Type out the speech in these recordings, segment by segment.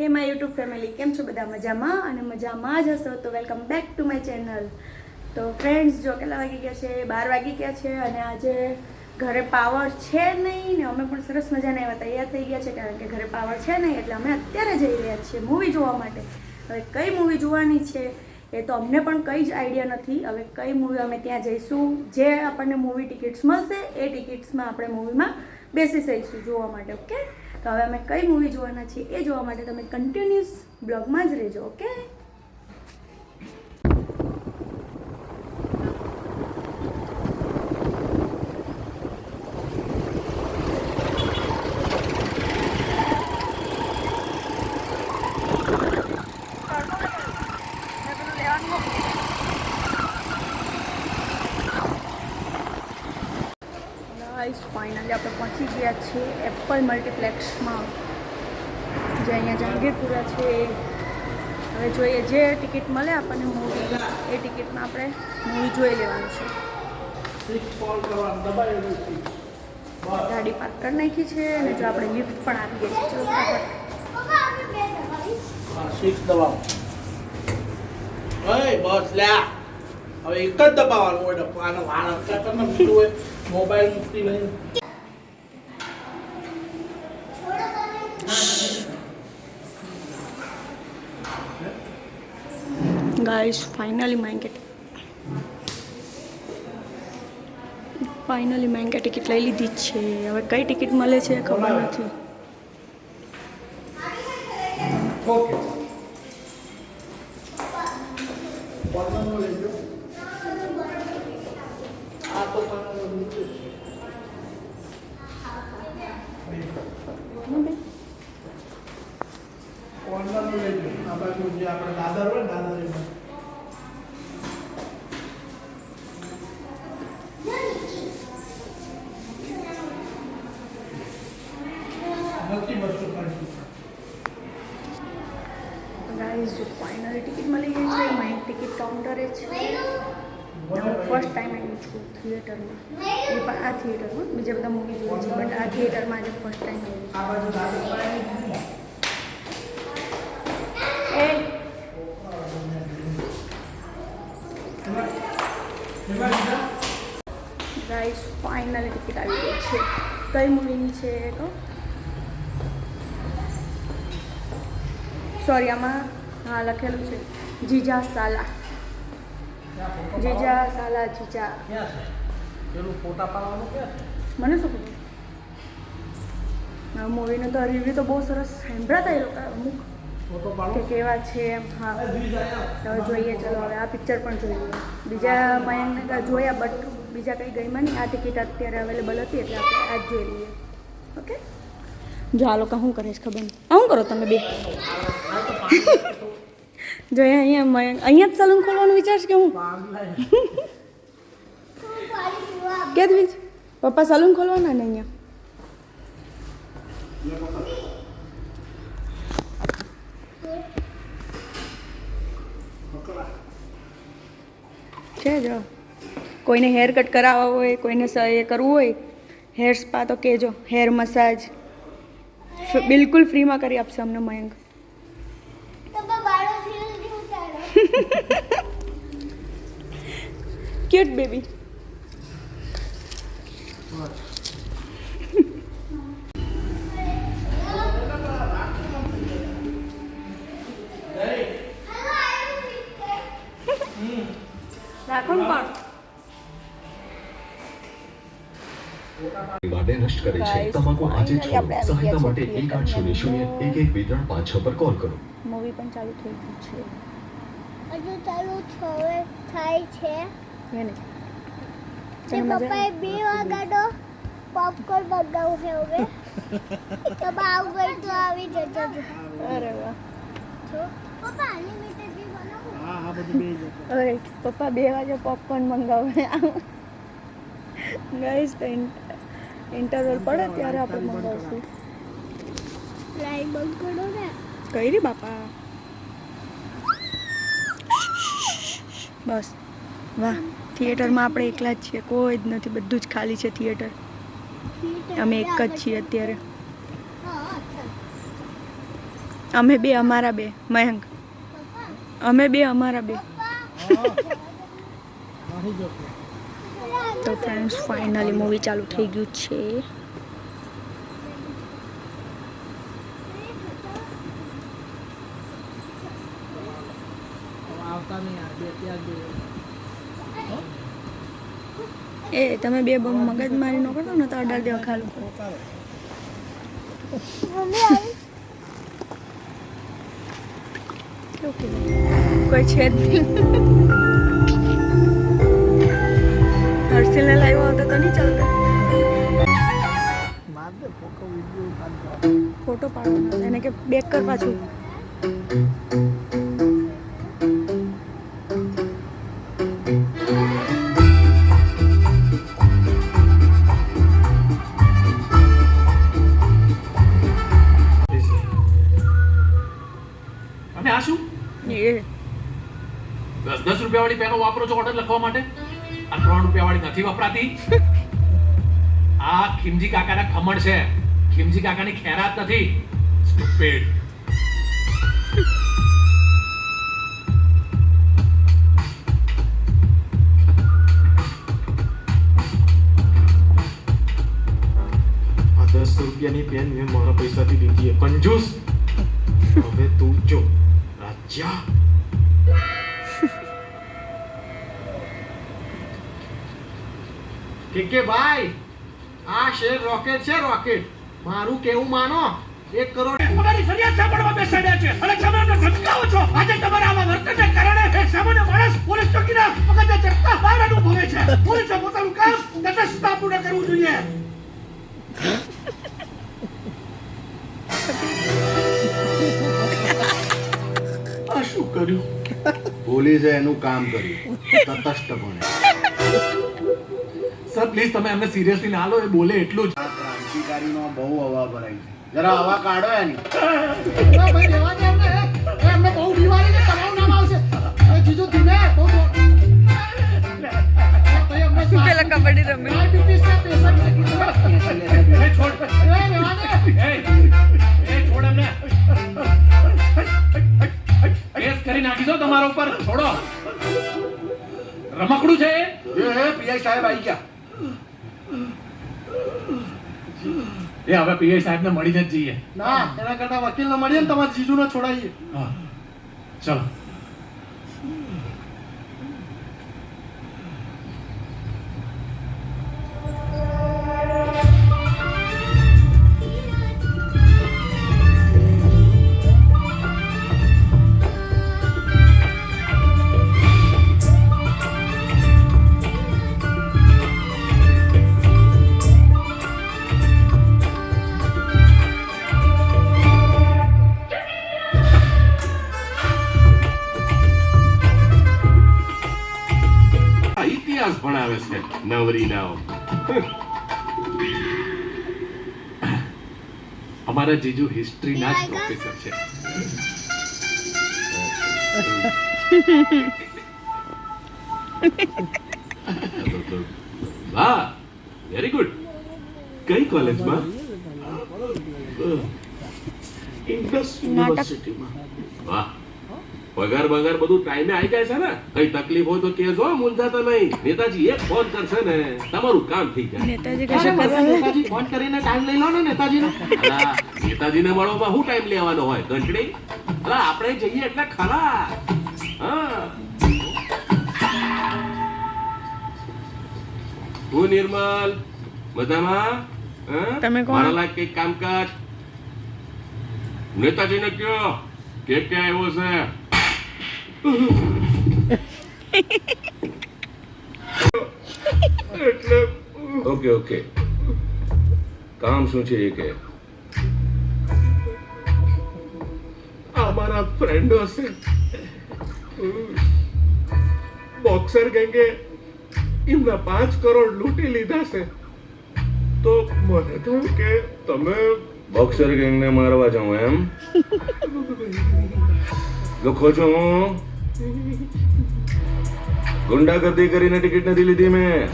હે my YouTube family, કેમ છો બધા મજામાં? અને મજામાં જ હશો, તો welcome back to my channel. તો ફ્રેન્ડ્સ, જો કેટલા વાગી ગયા છે? બાર વાગી ગયા છે, અને આજે ઘરે પાવર છે નહીં, ને અમે પણ સરસ મજાના એવા તૈયાર થઈ ગયા છે, કારણ કે ઘરે પાવર છે નહીં, એટલે અમે અત્યારે જઈ રહ્યા છીએ મૂવી જોવા માટે. હવે કઈ મૂવી જોવાની છે એ તો અમને પણ કંઈ જ આઈડિયા નથી. હવે કઈ મૂવી અમે ત્યાં જઈશું, જે આપણને મૂવી ટિકિટ્સ મળશે, એ ટિકિટ્સમાં આપણે મૂવીમાં બેસી જઈશું જોવા માટે ઓકે તો હવે અમે કઈ મૂવી જોવાના છીએ એ જોવા માટે તમે કન્ટિન્યુઅસ બ્લોગમાં જ રહેજો ઓકે ગાઈસ ફાઇનલી આપણે પહોંચી ગયા છીએ એપલ મલ્ટીપ્લેક્સમાં. જે અહીંયા જહાંગીરપુરા છે હવે જોઈએ જે ટિકિટ મળે આપણને મૂવી એ ટિકિટમાં આપણે મૂવી જોઈ લેવાનું છે. ગાડી પાર્ક કરી નાખી છે અને જો આપણે લિફ્ટ પણ ચલો ફટાફટ. સિક્સ બસ લ્યા. હવે એક જ દબાવવાનું હોય ડબ્બા આનો વાળ. અટકા બીજું હોય. મોબાઈલ મૂકતી નહીં ગાઈસ ફાઇનલી મેં ફાઇનલી મેં ટિકિટ લઈ લીધી જ છે. હવે કઈ ટિકિટ મળે છે એ ખબર નથી ઓકે પંદરનો લેજો આ તો પંદરનો નીચે છે પંદરનો લેજો આ બાજુ જે આપણે દાદર હોય ને દાદર એમાં જો ફાઇનલી ટિકિટ મળી ગઈ છે મારી ટિકિટ કાઉન્ટરે છે. ફર્સ્ટ ટાઈમ આવી છું થિયેટરમાં એ પણ આ થિયેટરમાં બીજા બધા મૂવી જોઈએ છે બટ આ થિયેટરમાં આજે ફર્સ્ટ ટાઈમ આ બાજુ એ. એમાં ગાઈસ ફાઇનલી ટિકિટ આવી ગઈ છે. કઈ મૂવીની છે એ કહો સોરી આમાં હા લખેલું છે. જીજા સાલા. જીજા સાલા જીજા. મને શું ખબર? મૂવીનો તો રિવ્યૂ તો બહુ સરસ સાંભળ્યા હતા એ લોકો અમુક. કે કેવા છે એમ હા. હવે જોઈએ ચલો હવે આ પિક્ચર પણ જોઈ લઈએ બીજા મયંકને કાંઈ જોયા બટ બીજા કંઈ ગઈમાં નહીં. આ ટિકિટ અત્યારે અવેલેબલ હતી એટલે આપણે આ જ જોઈ લઈએ. ઓકે જો આ લોકો શું કરે છે ખબર શું કરો તમે બે? જો અહીંયા અહીંયા જ સલૂન ખોલવાનું વિચારશ કે હું? કે દ્વિજ પપ્પા સલૂન ખોલવાના ને અહીંયા? છે જો. કોઈને હેર કટ કરાવવા હોય, કોઈને સ- એ કરવું હોય હેર સ્પા તો કહેજો હેર મસાજ બિલકુલ ફ્રીમાં કરી આપશે અમને મયંક. ક્યુટ બેબી માટે નષ્ટ કરે છે Guys, તમાકુ આજે finally છોડો આપણે આવી સહાયતા ગયા માટે છીએ એક આઠ શૂન્ય શૂન્ય એક એક બે ત્રણ પાંચ છ પર કોલ કરો. મૂવી પણ ચાલુ થઈ ગઈ છે. હજુ ચાલુ હવે થાય છે. એને તે તને મજા પપ્પાએ બે વાગાડો. પોપકોર્ન મંગાવું છે હવે. તો આવું ગઈ તો આવી જતો હતો. અરે વાહ. છો પપ્પા અનલિમિટેડ બી બનાવું? હા હા બધું બે જતો અરે પપ્પા બે વાગે પોપકોર્ન મંગાવે ગાઈસ તો ઇન્ટરવલ પડે ત્યારે આપણે મંગાવશું. લાઈટ બંધ કરો ને? કઈ રી બાપા? બસ. વાહ થિયેટરમાં આપણે એકલા જ છીએ. કોઈ જ નથી બધું જ ખાલી છે થિયેટર. અમે એક જ છીએ અત્યારે. અમે બે અમારા બે મયંક. અમે બે અમારા બે. તો ફ્રેન્ડ્સ ફાઇનલી મૂવી ચાલુ થઈ ગયું છે. એ તમે બે બમ મગજ મારી નો કરો ને તો અઢાર દેવા ખાલું? કોઈ છે જ નહીં. હર્ષિલને લાવ્યો હતો તો નહીં ચાલતો. માર ફોટો વીડિયો પાડવાનો એને કે બેક કર પાછું. અને આ શું? એ. દસ દસ રૂપિયા વાળી પેનો વાપરો છો ઓર્ડર લખવા માટે? આ ત્રણ રૂપિયા વાળી નથી વપરાતી. આ ખીમજી કાકાના ખમણ છે. ખીમજી કાકાની ખેરાત નથી. સ્ટુપિડ દસ રૂપિયાની પેન મેં મારા પૈસાથી લીધી કંજૂસ. હવે તું જો. રાજા. કે કે ભાઈ આ શેર રોકેટ છે રોકેટ મારું કેવું માનો? એક કરોડ તમારી ફરિયાદ સાંભળવા બેસાડ્યા છે. અને તમે અમને ધમકાવો છો. આજે તમારા આવા વર્તનને કારણે એક સામાન્ય માણસ પોલીસ ચોકીના પગથિયે ચડતા બહાર અનુભવે છે. પોલીસે પોતાનું કામ તટસ્થતાપૂર્ણ કરવું જોઈએ. આ શું કર્યું? પોલીસે એનું કામ કર્યું. તટસ્થપણે સર પ્લીઝ તમે એમને સિરિયસલી ના લો એ બોલે એટલું જ. ક્રાંતિકારીનો બહુ હવા ભરાય છે. જરા હવા કાઢો એની. ભાઈ રહેવા દે એમને. એ એમને બહુ બીમારી છે તમારું નામ આવશે. એ જીજુ ધીમે બહુ બહુ- પેલા કબડ્ડી રમે દે. એ એ છોડ એમને. કેસ કરી નાખીશો તમારા ઉપર. છોડો. રમકડું છે એ? પીઆઈ સાહેબ આવી ગયા. એ હવે પીઆઈ સાહેબ ને મળીને જ જઈએ. ના એના કરતા વકીલને મળીએ ને તમારા જીજુને છોડાવીએ. હા. ચલો. નવરી નાવ અમારા જીજુ હિસ્ટ્રી ના જ પ્રોફેસર છે. વાહ વેરી ગુડ કઈ કોલેજમાં ઇન્ડસ યુનિવર્સિટીમાં વાહ. પગાર બગાર બધું ટાઈમે આવી જાય છે ને. કઈ તકલીફ હોય તો કેજો મૂંઝાતા નહીં. નેતાજી એક ફોન કરશે ને તમારું કામ થઈ જાય. નેતાજી ફોન કરીને ટાઈમ લઈ લો ને નેતાજી નેતાજી ને મળવામાં શું ટાઈમ લેવાનો હોય ઘંટડી? આપણે જઈએ એટલે ખરા. હા. હું નિર્મલ. મજામાં? તમે કોણ? મારા લાયક કંઈક કામકાજ? નેતાજીને કયો કે કે આવ્યો છે? એટલે ઓકે ઓકે કામ શું છે એ કે અમારા ફ્રેન્ડો છે બોક્સર ગેંગે એમના પાંચ કરોડ લૂંટી લીધા છે. તો મને થયું કે તમે બોક્સર ગેંગને મારવા જાઉં એમ? લખો છો હું? ગુંડાગર્દી કરીને ટિકિટ નથી લીધી મેં.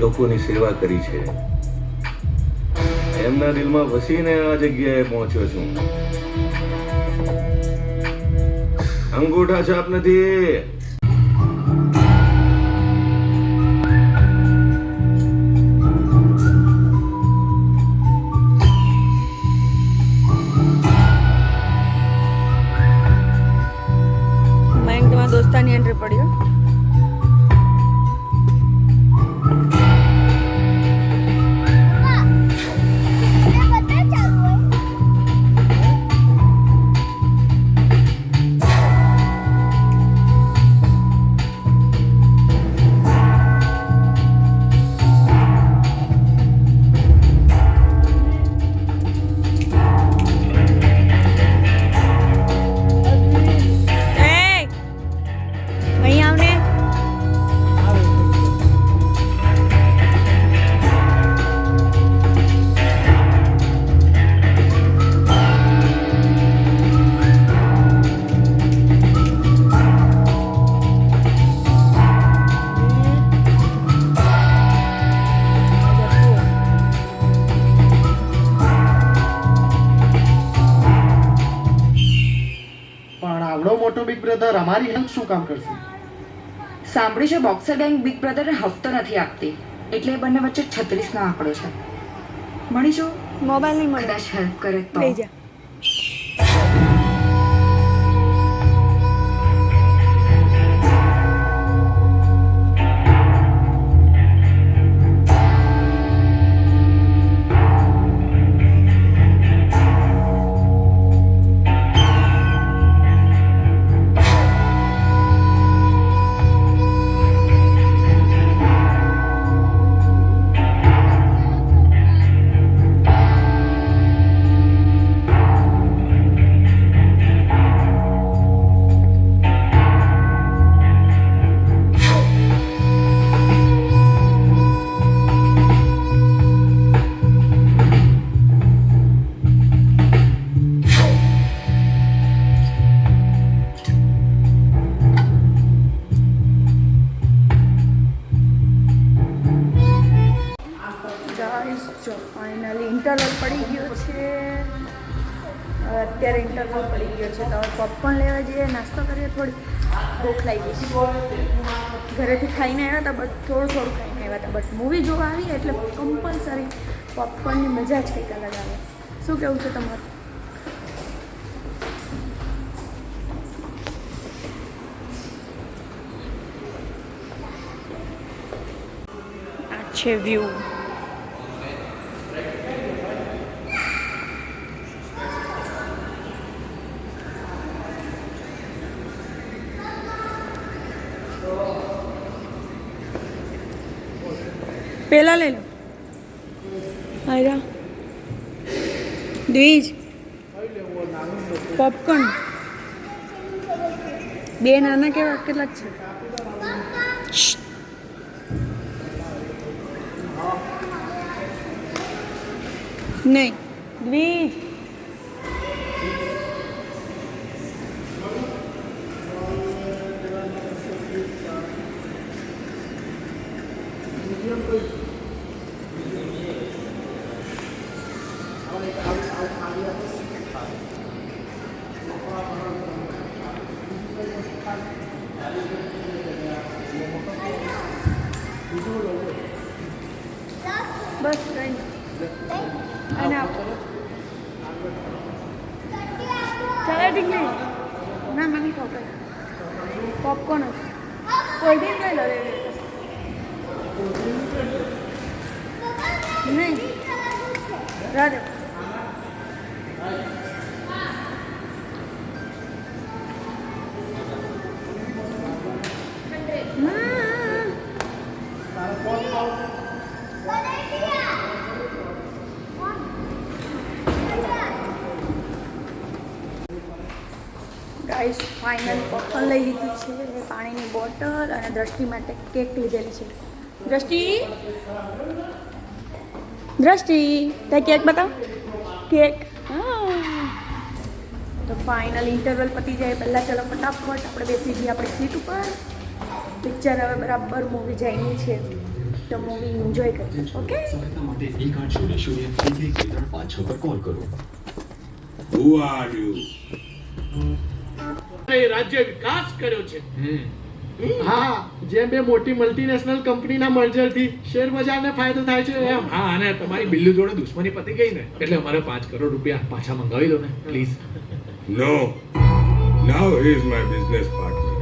લોકોની સેવા કરી છે. એમના દિલમાં વસીને આ જગ્યાએ પહોંચ્યો છું. અંગૂઠા છાપ નથી. અમારી હેલ્પ શું કામ કરશે? સાંભળ્યું છે બોક્સર ગેંગ બિગ બ્રધરને હફતો નથી આપતી. એટલે બંને વચ્ચે છત્રીસનો આંકડો છે. મળીશું મોબાઈલ નહીં મળે. કદાચ હેલ્પ કરે તો. ખાઈને આવ્યા હતા બટ થોડું થોડું ખાઈને આવ્યા હતા. બટ મૂવી જોવા આવીએ એટલે કમ્પલસરી પોપકોર્નની મજા જ કંઈક અલગ આવે. શું કેવું છે તમારું? આ છે વ્યૂ પેલા લઈ લો. આયરા. દ્વિજ પોપકોર્ન. બે નાના કેવા કેટલાક છે? નહીં. દ્વિજ બસ ગાઈસ ફાઇનલ પફન લઈ લીધી છે. પાણીની બોટલ અને દ્રષ્ટિ માટે કેક લીધેલી છે. દ્રષ્ટિ? દ્રષ્ટિ તે કેક બતાવ. કેક. તો ફાઇનલ ઇન્ટરવલ પતી જાય, પહેલાં ચલો ફટાફટ આપણે બેસી જઈએ આપણી સીટ ઉપર. પિક્ચર હવે બરાબર મૂવી જઈની છે. તો મૂવી એન્જોય કરીએ ઓકે શૂન્ય શૂન્ય પર કોલ કરો. Who are you? રાજ્ય વિકાસ કર્યો છે. હા જેમ બે મોટી મલ્ટીનેશનલ કંપનીના મર્જરથી શેર બજારને ફાયદો થાય છે એમ. હા અને તમારી બિલ્લુ જોડે દુશ્મની પતી ગઈ ને એટલે અમારે પાંચ કરોડ રૂપિયા પાછા મંગાવી લો ને please no Now he is my business partner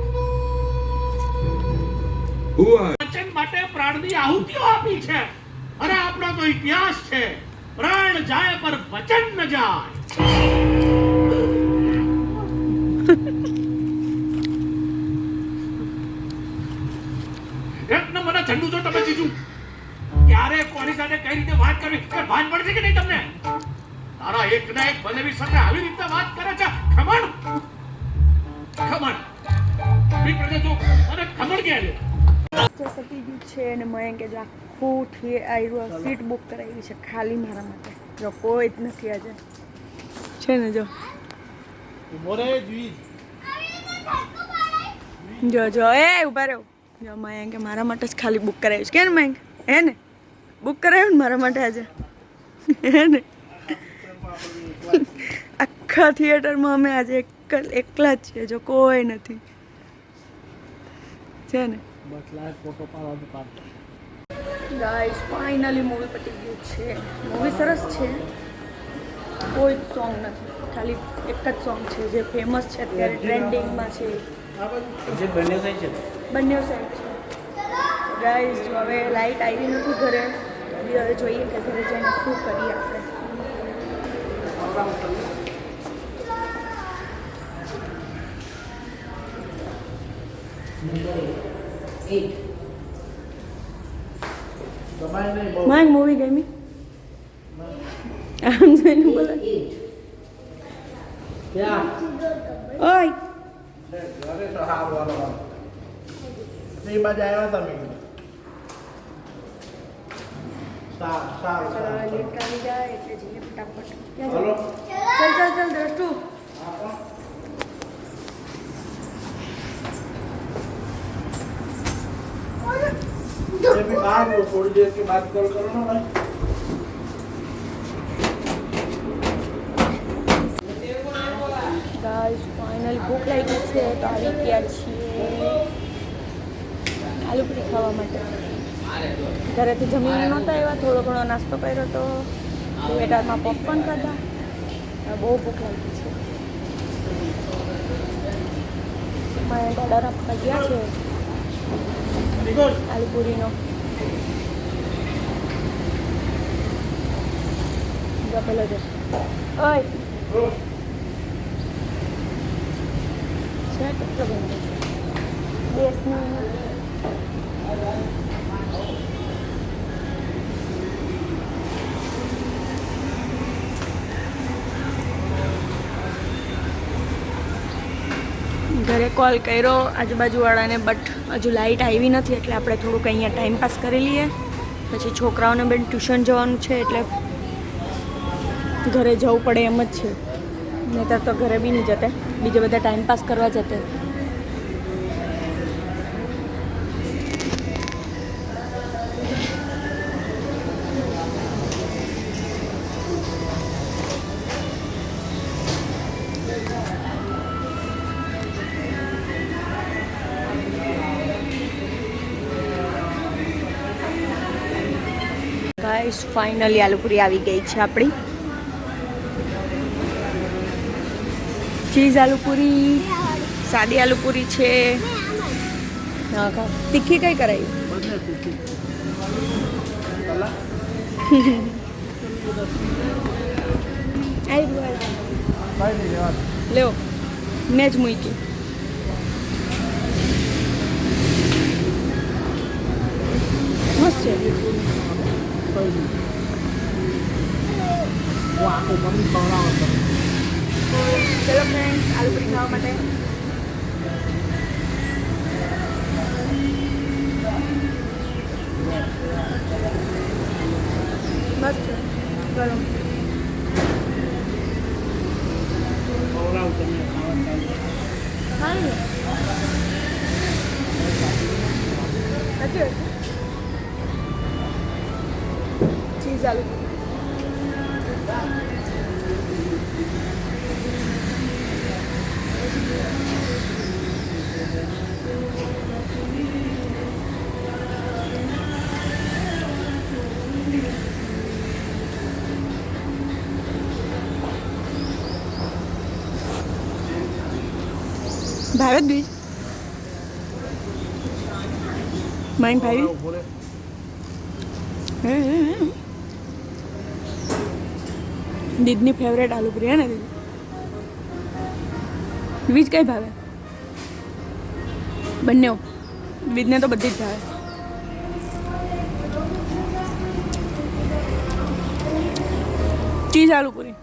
who are વચન માટે પ્રાણની આહુતિઓ આપી છે. અરે આપણો તો ઇતિહાસ છે. પ્રાણ જાય પર વચન ન જાય. એક ના એક બનેવી સાથે આવી રીતે વાત કરે છે. ખમણ? ખમણ. બી પ્રજા જો અને ખમણ કે લે જે પતી ગયું છે અને મયંકે જો આખું થી આવ્યું સીટ બુક કરાવી છે ખાલી મારા માટે. જો કોઈ જ નથી આજે. છે ને જો. જો જો. એ ઊભા રહ્યો જો મયંકે મારા માટે જ ખાલી બુક કરાવ્યું છે. કે ને મયંક હે ને? બુક કરાવ્યું ને મારા માટે આજે? હે ને? આખા થિયેટરમાં અમે આજે એક એકલા જ છીએ જો કોઈ નથી. છે ને? ગાઈસ ફાઇનલી મૂવી પતી ગયું છે. મૂવી સરસ છે. કોઈ જ સોંગ નથી. ખાલી એક જ સોંગ છે જે ફેમસ છે અત્યારે ટ્રેન્ડિંગમાં છે. બને થાય છે બંને સાઈડ છે. ગાઈસ જો હવે લાઈટ આવી નથી ઘરે હવે જોઈએ કે ઘરે જઈને શું કરીએ આપણે. માંગ મૂવી ગમી આમ જોઈને બોલે ક્યાં ઓય ઘરે તો હાર વાળો એ બાજુ આવ્યા તમે સારું સારું ચલો સારું લેટ આવી જાય એટલે જઈએ ફટાફટ ક્યાં હલો જઈએ? ચાલ ચાલ ચાલ દ્રષ્ટુ ये भी बाहर हो थोड़ी देर के बाद कॉल करो ना भाई ગાઈસ ફાઇનલ ભૂખ લાગી છે તો આવી ગયા છીએ આલુપુરી ખાવા માટે ઘરેથી જમીને નહોતા આવ્યા થોડો ઘણો નાસ્તો કર્યો તો થિયેટરમાં પોપકોર્ન ખાધા. બહુ ભૂખ લાગી છે. મારે ઓર્ડર આપવા ગયા છે. આલુપુરીનો પેલો જો. ઓય. છે કેટલો છે? દેશનું ઘરે કોલ કર્યો આજુબાજુવાળાને બટ હજુ લાઇટ આવી નથી એટલે આપણે થોડુંક અહીંયા ટાઈમ પાસ કરી લઈએ. પછી છોકરાઓને બેન ટ્યુશન જવાનું છે એટલે ઘરે જવું પડે એમ જ છે. નહીતર તો ઘરે બી નહીં જતે. બીજે બધા ટાઈમ પાસ કરવા જતે. ગાઈસ ફાઇનલી આલુપુરી આવી ગઈ છે આપણી. ચીઝ આલુપુરી સાદી આલુપુરી છે. તીખી કઈ કરાવી લેવો મેં જ મૂકી મસ્ત છે કઈ નહીં હું આખું મમ્મી ખવડાવો તમે ચલો ફ્રેન્ડ્સ આલુપુરી ખાવા માટે ભારત બીજ માઇન ભાઈ. દીદની ફેવરેટ આલુ પૂરી હે ને દીદી? બીજ કઈ ભાવે? બંને બીજને તો બધી જ ભાવે. ચીઝ આલુ પૂરી.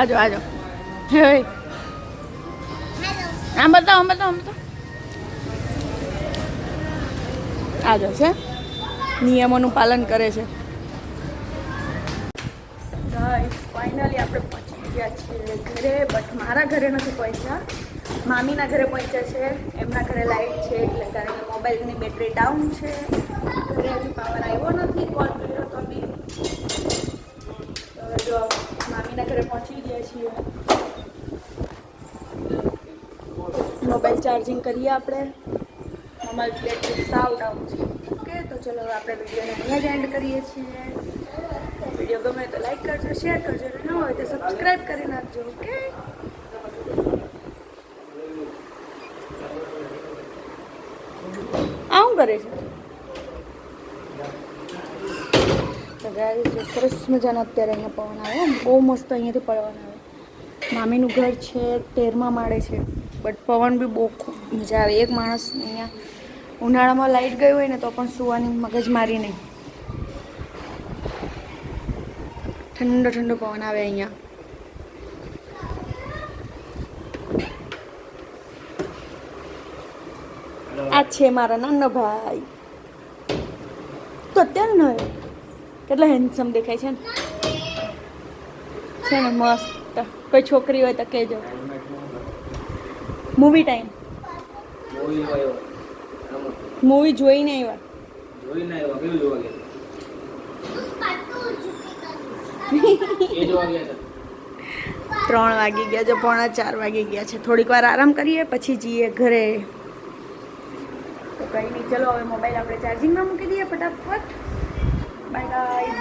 આજો આજો. આમ બતાવો આમ બતાવો આમ બતાવો. આજો, છે? નિયમોનું પાલન કરે છે. ફાઇનલી આપણે પહોંચી ગયા છીએ ઘરે બટ મારા ઘરે નથી પહોંચ્યા. મામીના ઘરે પહોંચ્યા છે. એમના ઘરે લાઇટ છે, એટલે કારણ કે મોબાઈલની બેટરી ડાઉન છે. ઘરે હજુ પાવર આવ્યો નથી કોલ છીએ. મોબાઈલ ચાર્જિંગ કરીએ આપણે. મોબાઈલ બેટરી સાવ ડાઉન છે. ઓકે, તો ચલો આપણે વિડીયોને અહીંયા જ એન્ડ કરીએ છીએ. વીડિયો ગમે તો લાઈક કરજો શેર કરજો ન હોય તો સબસ્ક્રાઈબ કરી નાખજો, ઓકે? આ શું કરે છે? સરસ મજાનો અત્યારે અહીંયા પવન આવે. બહુ મસ્ત અહીંયાથી પડવાનો આવે. મામીનું ઘર છે, તેરમા માળે છે. બટ પવન બી બહુ મજા આવે. એક માણસ અહીંયા ઉનાળામાં લાઈટ ગઈ હોય ને તો પણ સુવાની મગજમારી નહીં. ઠંડો ઠંડો પવન આવે અહીંયા. આ છે મારા નાનો ભાઈ. તો અત્યારે ન કેટલા હેન્ડસમ દેખાય છે ને. છે ને મસ્ત. કોઈ છોકરી હોય તો કહેજો. મૂવી ટાઈમ મૂવી જોઈને આવ્યા. ત્રણ વાગી ગયા છે, પોણા ચાર વાગી ગયા છે. થોડીક વાર આરામ કરીએ, પછી જઈએ ઘરે. તો કંઈ નહીં, ચલો હવે મોબાઈલ આપણે ચાર્જિંગમાં મૂકી દઈએ ફટાફટ. Bye bye